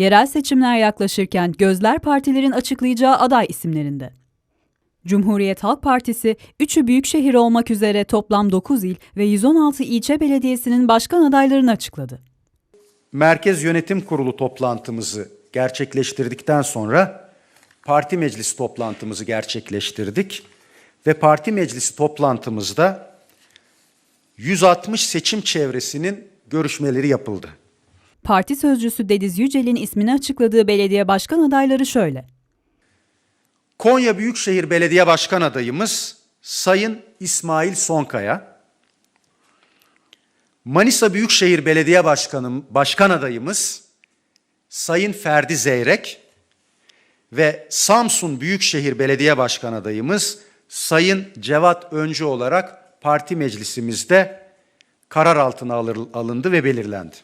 Yerel seçimler yaklaşırken gözler partilerin açıklayacağı aday isimlerinde. Cumhuriyet Halk Partisi, 3'ü büyükşehir olmak üzere toplam 9 il ve 116 ilçe belediyesinin başkan adaylarını açıkladı. Merkez Yönetim Kurulu toplantımızı gerçekleştirdikten sonra parti meclisi toplantımızı gerçekleştirdik ve parti meclisi toplantımızda 160 seçim çevresinin görüşmeleri yapıldı. Parti sözcüsü Dediz Yücel'in ismini açıkladığı belediye başkan adayları şöyle. Konya Büyükşehir Belediye Başkan adayımız Sayın İsmail Sonkaya. Manisa Büyükşehir Belediye Başkanı Başkan adayımız Sayın Ferdi Zeyrek ve Samsun Büyükşehir Belediye Başkan adayımız Sayın Cevat Öncü olarak parti meclisimizde karar altına alır- alındı ve belirlendi.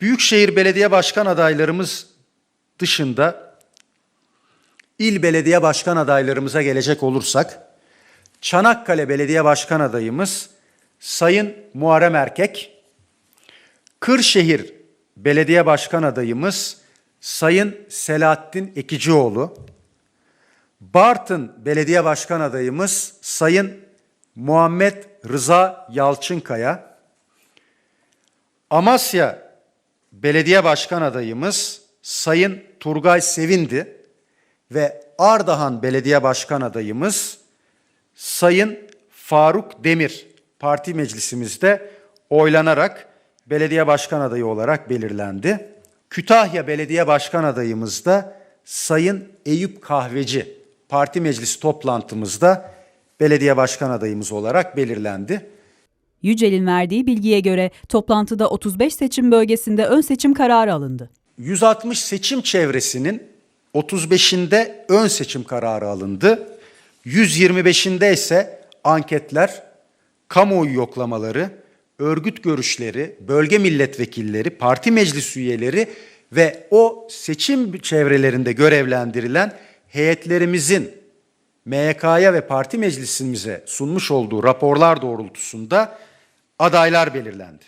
Büyükşehir Belediye Başkan adaylarımız dışında İl belediye başkan adaylarımıza gelecek olursak, Çanakkale Belediye Başkan adayımız Sayın Muharrem Erkek, Kırşehir Belediye Başkan adayımız Sayın Selahattin Ekicioğlu, Bartın Belediye Başkan adayımız Sayın Muhammed Rıza Yalçınkaya, Amasya Belediye Başkan adayımız Sayın Turgay Sevindi ve Ardahan Belediye Başkan adayımız Sayın Faruk Demir parti meclisimizde oylanarak belediye başkan adayı olarak belirlendi. Kütahya Belediye Başkan adayımız da Sayın Eyüp Kahveci parti meclisi toplantımızda belediye başkan adayımız olarak belirlendi. Yücel'in verdiği bilgiye göre toplantıda 35 seçim bölgesinde ön seçim kararı alındı. 160 seçim çevresinin 35'inde ön seçim kararı alındı. 125'inde ise anketler, kamuoyu yoklamaları, örgüt görüşleri, bölge milletvekilleri, parti meclis üyeleri ve o seçim çevrelerinde görevlendirilen heyetlerimizin MYK'ya ve parti meclisimize sunmuş olduğu raporlar doğrultusunda adaylar belirlendi.